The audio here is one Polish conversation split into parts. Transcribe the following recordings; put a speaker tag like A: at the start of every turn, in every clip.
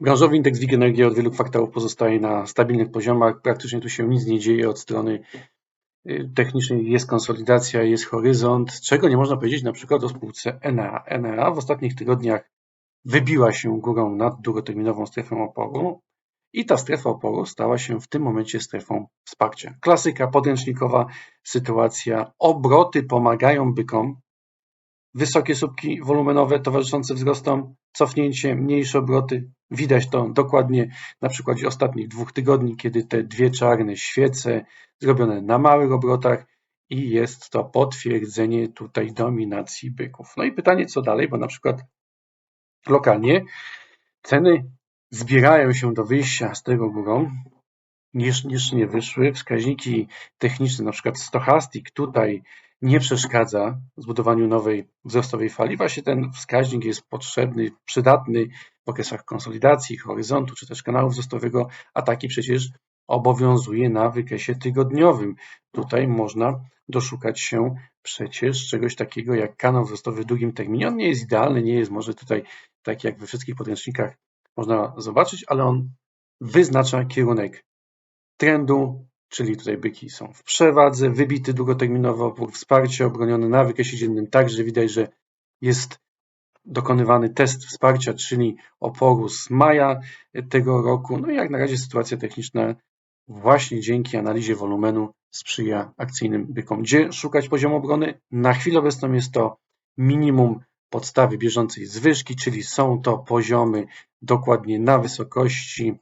A: Branżowy indeks WIG od wielu kwartałów pozostaje na stabilnych poziomach. Praktycznie tu się nic nie dzieje od strony y, technicznej. Jest konsolidacja, jest horyzont, czego nie można powiedzieć na przykład o spółce Enea. Enea w ostatnich tygodniach wybiła się górą nad długoterminową strefą oporu i ta strefa oporu stała się w tym momencie strefą wsparcia. Klasyka podręcznikowa sytuacja. Obroty pomagają bykom. Wysokie słupki wolumenowe towarzyszące wzrostom, cofnięcie, mniejsze obroty. Widać to dokładnie na przykładzie ostatnich dwóch tygodni, kiedy te dwie czarne świece zrobione na małych obrotach i jest to potwierdzenie tutaj dominacji byków. No i pytanie, co dalej, bo na przykład lokalnie ceny zbierają się do wyjścia z tego górą, jeszcze nie wyszły. Wskaźniki techniczne, na przykład Stochastic tutaj nie przeszkadza zbudowaniu nowej wzrostowej fali. Właśnie ten wskaźnik jest potrzebny, przydatny w okresach konsolidacji, horyzontu czy też kanału wzrostowego, a taki przecież obowiązuje na wykresie tygodniowym. Tutaj można doszukać się przecież czegoś takiego jak kanał wzrostowy w długim terminie. On nie jest idealny, nie jest może tutaj tak jak we wszystkich podręcznikach można zobaczyć, ale on wyznacza kierunek trendu, czyli tutaj byki są w przewadze, wybity długoterminowo opór, wsparcie obronione na wykresie dziennym, także widać, że jest dokonywany test wsparcia, czyli oporu z maja tego roku. No i jak na razie sytuacja techniczna właśnie dzięki analizie wolumenu sprzyja akcyjnym bykom. Gdzie szukać poziomu obrony? Na chwilę obecną jest to minimum podstawy bieżącej zwyżki, czyli są to poziomy dokładnie na wysokości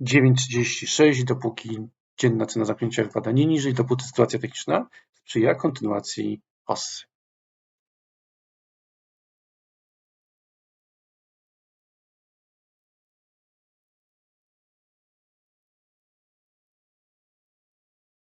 A: 9,36, dopóki dzienna cena zapięcia wypada nie niżej, dopóty sytuacja techniczna sprzyja kontynuacji hossy.